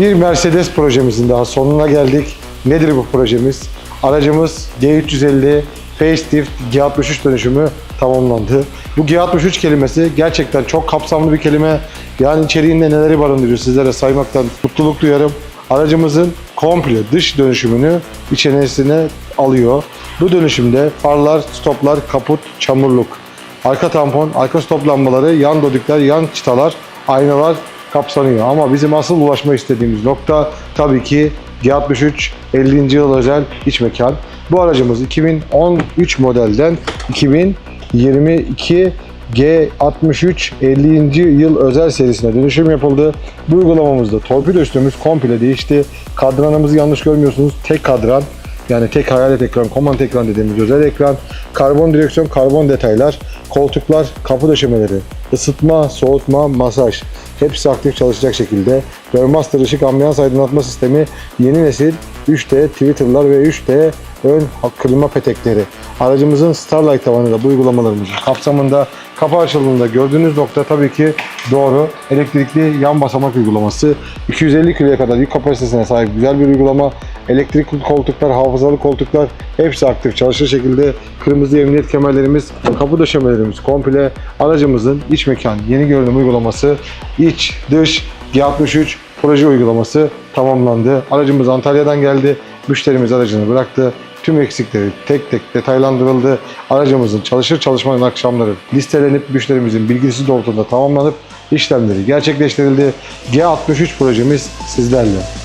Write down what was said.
Bir Mercedes projemizin daha sonuna geldik. Nedir bu projemiz? Aracımız G350 Facelift G63 dönüşümü tamamlandı. Bu G63 kelimesi gerçekten çok kapsamlı bir kelime. Yani içeriğinde neleri barındırıyor sizlere saymaktan mutluluk duyarım. Aracımızın komple dış dönüşümünü içerisine alıyor. Bu dönüşümde farlar, stoplar, kaput, çamurluk, arka tampon, arka stop lambaları, yan dodikler, yan çıtalar, aynalar kapsanıyor. Ama bizim asıl ulaşmak istediğimiz nokta tabii ki G63 50. yıl özel iç mekan. Bu aracımız 2013 modelden 2022 G63 50. yıl özel serisine dönüşüm yapıldı. Bu uygulamamızda torpido üstümüz komple değişti. Kadranımızı yanlış görmüyorsunuz. Tek kadran yani tek hayalet ekran, komand ekran dediğimiz özel ekran, karbon direksiyon, karbon detaylar, koltuklar, kapı döşemeleri, ısıtma, soğutma, masaj hepsi aktif çalışacak şekilde. Burmaster ışık ambiyans aydınlatma sistemi yeni nesil 3D Twitter'lar ve 3D ön klima petekleri. Aracımızın Starlight tavanı da bu uygulamalarımızın kapsamında kapı açıldığında gördüğünüz nokta tabii ki doğru. Elektrikli yan basamak uygulaması. 250 kiloya kadar yük kapasitesine sahip güzel bir uygulama. Elektrikli koltuklar, hafızalı koltuklar hepsi aktif çalışır şekilde. Kırmızı emniyet kemerlerimiz, kapı döşemelerimiz komple. Aracımızın iç mekan yeni görünüm uygulaması, iç, dış, G63 proje uygulaması tamamlandı. Aracımız Antalya'dan geldi. Müşterimiz aracını bıraktı. Tüm eksikleri tek tek detaylandırıldı. Aracımızın çalışır çalışmanın akşamları listelenip müşterimizin bilgisi doğrultusunda tamamlanıp işlemleri gerçekleştirildi. G63 projemiz sizlerle.